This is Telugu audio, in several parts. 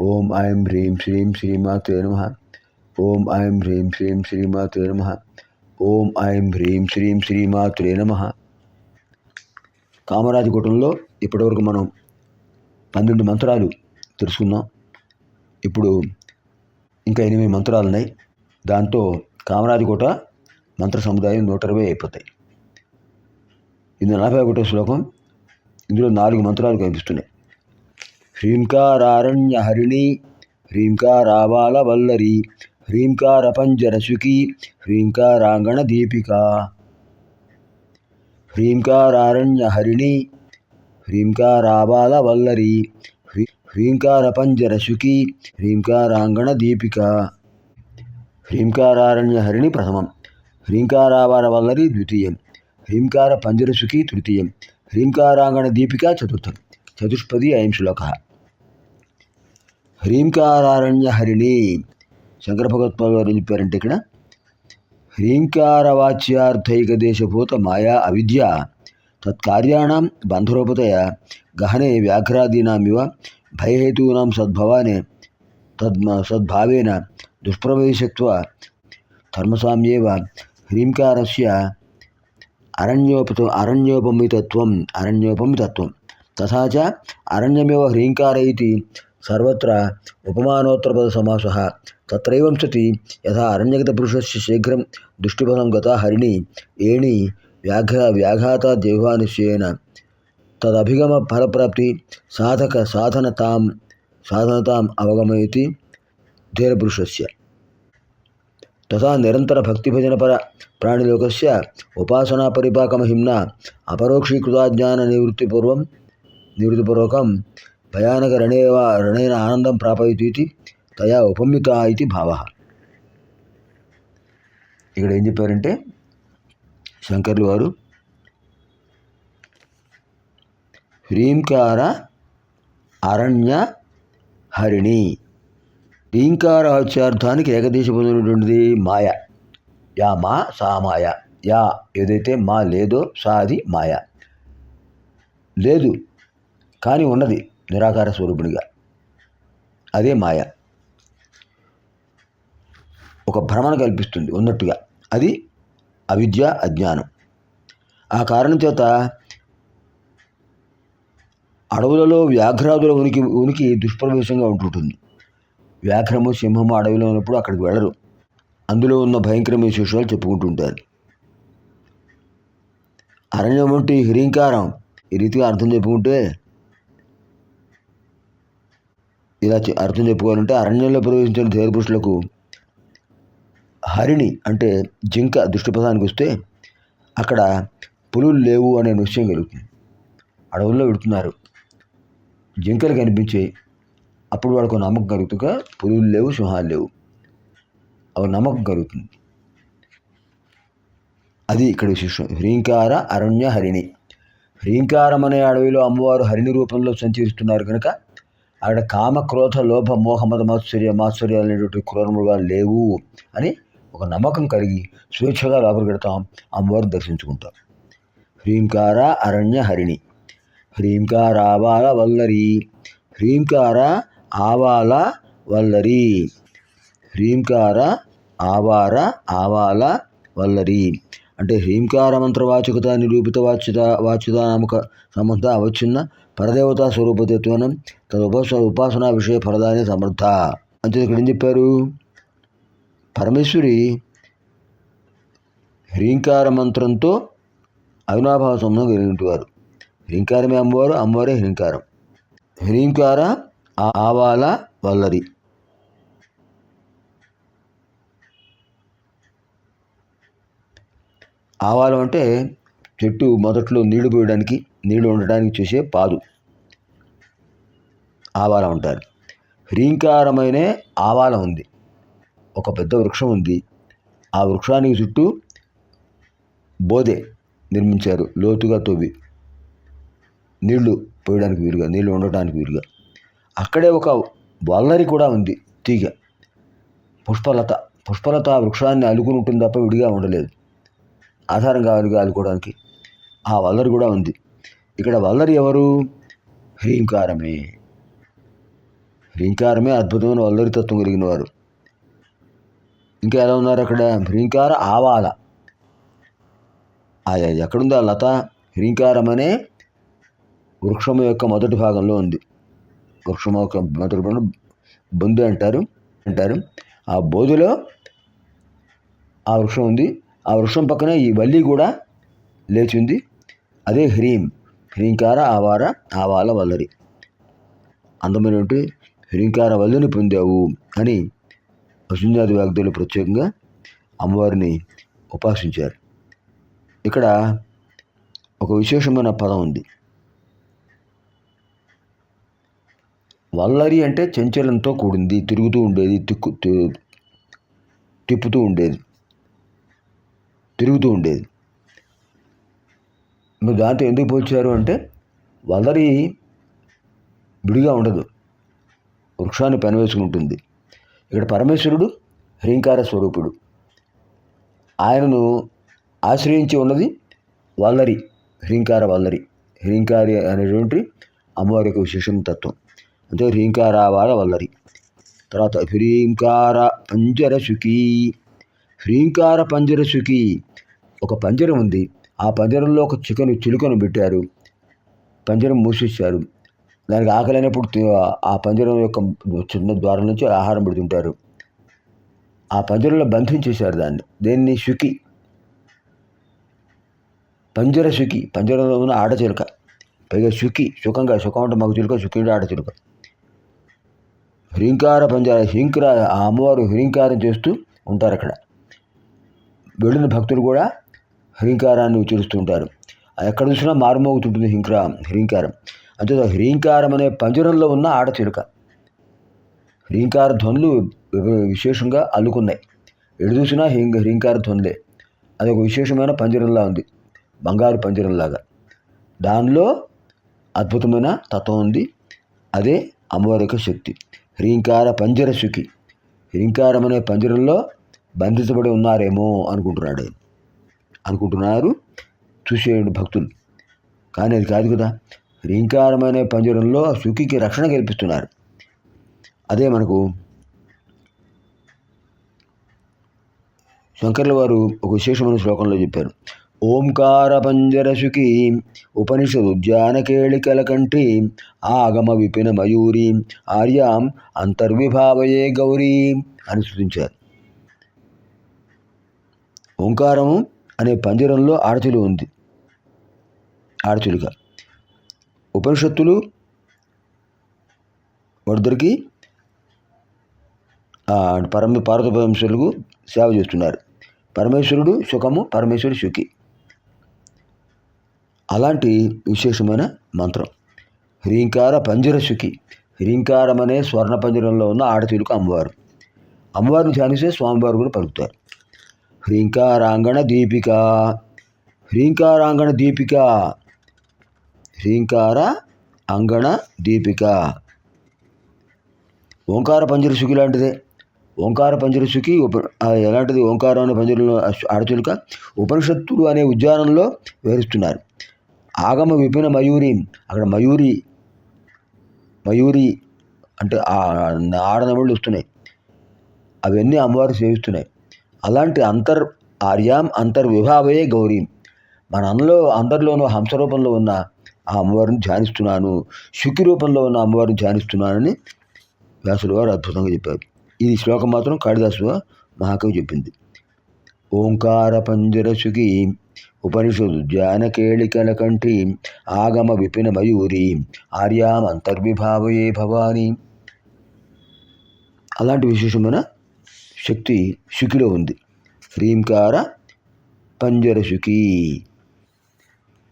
ఓం ఐం హ్రీం శ్రీం శ్రీమాతే నమ. ఓం ఐం హ్రీం శ్రీం శ్రీమాతే నమ. ఓం ఐం హ్రీం శ్రీం శ్రీమాత్రే నమ. కామరాజగుటంలో ఇప్పటివరకు మనం పన్నెండు మంత్రాలు తెలుసుకున్నాం. ఇప్పుడు ఇంకా ఎనిమిది మంత్రాలు ఉన్నాయి. దాంతో కామరాజకోట మంత్ర సముదాయం నూట ఇరవై అయిపోతాయి. ఇది నలభై ఒకటో శ్లోకం ఇందులో నాలుగు మంత్రాలు కనిపిస్తున్నాయి. హ్రీంకారారణ్యహరిణి హ్రీంకారాబాలవల్లరి హ్రీంకారపంజరసుకి హ్రీంకారాంగణదీపిక. హ్రీంకారారణ్యహరిణి హ్రీంకారాబాలవల్లరి హ్రీంకారపంజరసుకి హ్రీంకారాంగణదీపిక. హ్రీంకారారణ్యహరిణి ప్రథమం హ్రీంకారాబాలవల్లరి ద్వితీయం హ్రీంకార పంజరసుకి తృతీయం హ్రీంకారాంగణ దీపిక చతుర్థం చతుష్పది అయం శ్లోక. హ్రీంకారారణ్య హరిణి శంకర భగవత్పాల్ వారు ఏం చెప్పారంటే ఇక్కడ హ్రీంకారవాచ్యార్థైక దేశభూత మాయా అవిద్య తత్కార్యాణం బంధరూపతయ గహనే వ్యాఘ్రాదీనామివ భయహేతూనాం సద్భవానే తద్మ సద్భావేన దుష్ప్రవేశత్వ ధర్మసామ్యేవ హ్రీంకారస్య అరణ్యోపత అరణ్యోపమితత్వం అరణ్యోపమితత్వం తథా చ అరణ్యమేవ హ్రీంకార ఇది సర్వత్ర ఉపమానోత్తరపద సమాస తత్రైవం సతి యథా అరణ్యగత పురుషస్య శీఘ్రం దుష్టిపదం గత హరిణి ఏణి వ్యాఘ వ్యాఘాత దేవానిశ్చయన తదభిగమ ఫలప్రాప్తి సాధక సాధనతాం సాధనతాం అవగమయతి ధీరపురుషస్య. తథా నిరంతర భక్తిభజనపర ప్రాణిలోకస్య ఉపాసనా పరిపాకమహిమ్న అపరోక్షీకృతాజ్ఞాన నివృత్తిపూర్వం నివృత్తిపూర్వకం భయానక రణేవ రణేన ఆనందం ప్రాపయతు ఇది తయా ఉపమిత ఇది భావ. ఇక్కడ ఏం చెప్పారంటే శంకర్లు వారు హ్రీంకార అరణ్య హరిణి. హ్రీంకార ఏకదేశ ఏకదేశపదమైనటువంటిది మాయ. యా మా సా మాయ. యా ఏదైతే మా లేదో సా అది మాయ. లేదు కానీ ఉన్నది. నిరాకార స్వరూపునిగా. అదే మాయ. ఒక భ్రమణ కల్పిస్తుంది ఉన్నట్టుగా. అది అవిద్య అజ్ఞానం. ఆ కారణం చేత అడవులలో వ్యాఘ్రాదుల ఉనికి ఉనికి దుష్ప్రవేశంగా ఉంటుంటుంది. వ్యాఘ్రము సింహము అడవిలో ఉన్నప్పుడు అక్కడికి వెళ్ళరు. అందులో ఉన్న భయంకరమైన విశేషాలు చెప్పుకుంటుంటారు. అరణ్యం వంటి హిరింకారం ఈ రీతిగా అర్థం చెప్పుకుంటే ఇలా అర్థం చెప్పుకోవాలంటే అరణ్యంలో ప్రవేశించిన దేవపురుషులకు హరిణి అంటే జింక దృష్టిపథానికి వస్తే అక్కడ పులులు లేవు అనే నిశ్చయం కలుగుతుంది. అడవుల్లో విడుతున్నారు జింకలు కనిపించాయి. అప్పుడు వాళ్ళకు నమ్మకం కలుగుతుందిగా పులులు లేవు సింహాలు లేవు. అవి నమ్మకం కలుగుతుంది. అది ఇక్కడ విశేషం. హ్రీంకార అరణ్య హరిణి. హ్రీంకారం అనే అడవిలో అమ్మవారు హరిణి రూపంలో సంచరిస్తున్నారు కనుక అక్కడ కామ క్రోధ లోభ మోహమద మాత్సూర్య మాత్సర్య మాత్సర్యాలు అనేటువంటి క్రూరములుగా లేవు అని ఒక నమ్మకం కలిగి స్వేచ్ఛగా లోపలికి పెడతాం అమ్మవారిని దర్శించుకుంటాం హ్రీంకార అరణ్య హరిణి. హ్రీంకార ఆవాల వల్లరి. హ్రీంకార ఆవాల వల్లరి. హ్రీంకార ఆవార ఆవాల వల్లరి. అంటే హ్రీంకార మంత్రవాచకత నిరూపిత వాచ్యత వాచ్యత నామక సంబంధ అవచ్ఛిన్న పరదేవతా స్వరూపతత్వనం తన ఉపాస ఉపాసనా విషయ ఫలదాని సమర్థ. అంటే ఇక్కడ ఏం చెప్పారు? పరమేశ్వరి హ్రీంకార మంత్రంతో అవినాభావ సంబంధం కలిగినవారు హ్రీంకారమే అమ్మవారు అమ్మవారే హ్రీంకారం హ్రీంకార ఆవాల వల్లరి ఆవాలం అంటే చెట్టు మొదట్లో నీళ్ళు పోయడానికి నీళ్ళు ఉండడానికి చూసే పాదు. ఆవాలం ఉంటారు హ్రీంకారమైనే ఆవాలం ఉంది. ఒక పెద్ద వృక్షం ఉంది. ఆ వృక్షానికి చుట్టూ బోధే నిర్మించారు. లోతుగా తవ్వి. నీళ్ళు పోయడానికి వీలుగా నీళ్ళు ఉండటానికి వీలుగా. అక్కడే ఒక వల్లరి కూడా ఉంది. తీగ. పుష్పలత. పుష్పలత ఆ వృక్షాన్ని అలుగుని ఉంటుంది తప్ప విడిగా ఉండలేదు. ఆధారం కావాలి ఆదుకోవడానికి ఆ వల్లరి కూడా ఉంది. ఇక్కడ వల్లరి ఎవరు? హ్రీంకారమే హ్రీంకారమే అద్భుతమైన వల్లరి తత్వం కలిగిన వారు. ఇంకా ఎలా ఉన్నారు అక్కడ? హ్రీంకార ఆవాల. ఆ ఎక్కడుంది? ఆ లత హ్రీంకారం అనే వృక్షం యొక్క మొదటి భాగంలో ఉంది. వృక్షం యొక్క మొదటి భాగంలో బొందు అంటారు అంటారు. ఆ బోధులో ఆ వృక్షం ఉంది. ఆ వృక్షం పక్కనే ఈ వల్లి కూడా లేచి ఉంది అదే హ్రీం. హ్రీంకార ఆవార ఆవాల వల్లరి. అందమైనటువంటి హ్రీంకార వల్లిని పొందావు అని వసుంజాది వాగ్దాలు ప్రత్యేకంగా అమ్మవారిని ఉపాసించారు. ఇక్కడ ఒక విశేషమైన పదం ఉంది. వల్లరి అంటే చంచలంతో కూడింది తిరుగుతూ ఉండేది తిక్కు తిప్పుతూ ఉండేది. తిరుగుతూ ఉండేది. మీరు దాంతో ఎందుకు పోల్చారు అంటే వల్లరి విడిగా ఉండదు. వృక్షాన్ని పెనవేసుకుంటుంది ఇక్కడ పరమేశ్వరుడు హ్రీంకార స్వరూపుడు. ఆయనను ఆశ్రయించి ఉన్నది వల్లరి హ్రీంకార వల్లరి హ్రీంకారి అనేటువంటి అమ్మవారి యొక్క విశేషం తత్వం. అంటే హ్రీంకారావాల వల్లరి తర్వాత హ్రీంకార పంజర సుఖీ. హ్రీంకార పంజర సుఖీ. ఒక పంజరం ఉంది. ఆ పంజరంలో ఒక చికెన్ చిలుకను పెట్టారు. పంజరం మూసేశారు. దానికి ఆకలినప్పుడు ఆ పంజరం యొక్క చిన్న ద్వారం నుంచి ఆహారం పెడుతుంటారు. ఆ పంజరంలో బంధించేశారు దాన్ని. దేన్ని? సుఖి పంజర సుఖి పంజరంలో ఉన్న ఆడచిలుక పైగా సుఖి సుఖంగా సుఖం అంటే మగ చిలుక సుఖి అంటే ఆడచిలుక హ్రీంకార పంజర హింకర ఆ అమ్మవారు హ్రీంకారం చేస్తూ ఉంటారు అక్కడ వెళ్ళిన భక్తులు కూడా హ్రీంకారాన్ని ఉచ్చరిస్తుంటారు ఎక్కడ చూసినా మారుమోగుతుంటుంది హింక్రా హ్రీంకారం అంతే హ్రీంకారం అనే పంజరంలో ఉన్న ఆడచిలుక హ్రీంకార ధ్వనులు విశేషంగా అల్లుకున్నాయి. ఎడు చూసినా హింగ హ్రీంకార ధ్వనులే. అది ఒక విశేషమైన పంజరంలా ఉంది. బంగారు పంజరంలాగా. దానిలో అద్భుతమైన తత్వం ఉంది. అదే అమ్మవారి యొక్క శక్తి. హ్రీంకార పంజర శుకి హ్రీంకారం అనే పంజరంలో బంధించబడి ఉన్నారేమో అనుకుంటున్నాడు ఆయన. అనుకుంటున్నారు. చూసేయండి భక్తులు. కానీ అది కాదు కదా రీంకారమైన పంజరంలో సుఖికి రక్షణ కల్పిస్తున్నారు. అదే మనకు శంకర్ల వారు ఒక విశేషమైన శ్లోకంలో చెప్పారు. ఓంకార పంజరసుకి ఉపనిషదు జ్ఞానకేళికల కంటి ఆగమ విపిన మయూరి ఆర్యాం అంతర్విభావయే గౌరీ అని సూచించారు. ఓంకారము అనే పంజరంలో ఆడచిలు ఉంది. ఆడచిలుక ఉపనిషత్తులు వారిద్దరికి పరమ పార్వతపరమేశ్వరులకు సేవ చేస్తున్నారు. పరమేశ్వరుడు సుఖము పరమేశ్వరుడు సుఖి. అలాంటి విశేషమైన మంత్రం. హ్రీంకార పంజర సుఖి. హ్రీంకారం అనే స్వర్ణ పంజరంలో ఉన్న ఆడతీలుక అమ్మవారు. అమ్మవారిని ధ్యానిస్తే స్వామివారు కూడా పలుకుతారు. హ్రీంకారాంగణ దీపిక. హ్రీంకారాంగణ దీపిక. హ్రీంకార అంగణ దీపిక. ఓంకార పంజర సుఖి లాంటిదే. ఓంకార పంజర ఉప ఎలాంటిది? ఓంకారం అనే పంజరంలో ఆడచులుక ఉపనిషత్తుడు అనే ఉద్యానంలో వివరిస్తున్నారు ఆగమ విపిన మయూరి అక్కడ మయూరి మయూరి అంటే ఆ- ఆడనముళ్ళు వస్తున్నాయి. అవన్నీ అమ్మవారు సేవిస్తున్నాయి. అలాంటి అంతర్ ఆర్యాం అంతర్విభావయే గౌరీం. మన అందులో అందరిలోనూ హంస రూపంలో ఉన్న ఆ అమ్మవారిని ధ్యానిస్తున్నాను. శుకి రూపంలో ఉన్న అమ్మవారిని ధ్యానిస్తున్నానని వ్యాసుల వారు అద్భుతంగా చెప్పారు. ఈ శ్లోకం మాత్రం కాళిదాసు మహాకవి చెప్పింది. ఓంకారపంజరసుకి ఉపనిషదు జ్ఞానకేళికలకంఠి ఆగమ విపిన మయూరి ఆర్యాం అంతర్విభావయే భవాని. అలాంటి విశేషమైన శక్తి శుకిలో ఉంది. హ్రీంకార పంజరశుకి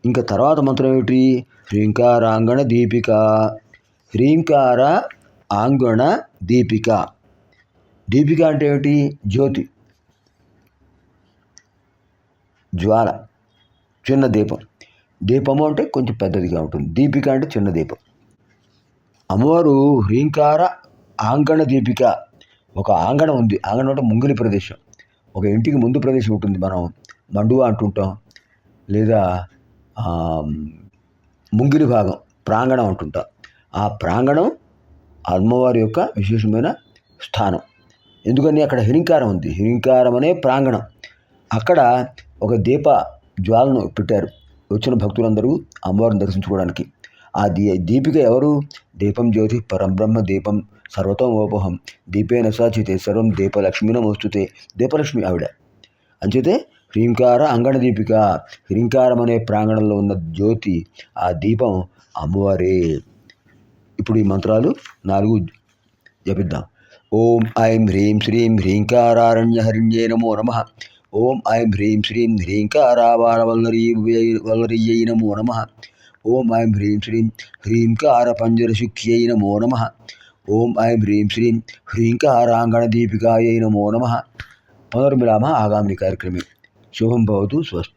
ఇంకా తర్వాత మంత్రం ఏమిటి? హ్రీంకారాంగణ దీపిక. హ్రీంకార ఆంగణ దీపిక. దీపిక అంటే ఏమిటి? జ్యోతి. జ్వాల. చిన్న దీపం. దీపము అంటే కొంచెం పెద్దదిగా ఉంటుంది. దీపిక అంటే చిన్న దీపం. అమ్మవారు హ్రీంకార ఆంగణ దీపిక. ఒక ఆంగణం ఉంది. ఆంగణం అంటే ముంగిలి ప్రదేశం. ఒక ఇంటికి ముందు ప్రదేశం ఉంటుంది. మనం మండువా అంటుంటాం. లేదా ముంగిలి భాగం ప్రాంగణం అంటుంటాం. ఆ ప్రాంగణం అమ్మవారి యొక్క విశేషమైన స్థానం. ఎందుకని? అక్కడ హిరింకారం ఉంది. హిరింకారం అనే ప్రాంగణం. అక్కడ ఒక దీప జ్వాలను పెట్టారు. వచ్చిన భక్తులందరూ అమ్మవారిని దర్శించుకోవడానికి. ఆ దీ దీపిక ఎవరు? దీపం జ్యోతి పరంబ్రహ్మ దీపం సర్వతోమోపహం దీపేన సాచితే సర్వం దీపలక్ష్మిన మోస్తుతే దీపలక్ష్మి ఆవిడ. అంచితే హ్రీంకార అంగణ దీపిక. హ్రీంకారం అనే ప్రాంగణంలో ఉన్న జ్యోతి ఆ దీపం అమ్మవారే. ఇప్పుడు ఈ మంత్రాలు నాలుగు జపిద్దాం. ఓం ఐం హ్రీం శ్రీం హ్రీంకారారణ్య హరిణ్యే నమో నమ. ఓం ఐం హ్రీం శ్రీం హ్రీంకారావారవల్లరీ వల్లరియై నమో నమ. ఓం ఐం హ్రీం శ్రీం హ్రీంకారపంజరశుక్ష్యై నమో నమ ఓం ఐం హ్రీం శ్రీం హ్రీంకారాంగణదీపికాయై నమో నమ పునర్మిలామ ఆగామిని కార్యక్రమే శుభం భవతు స్వస్తి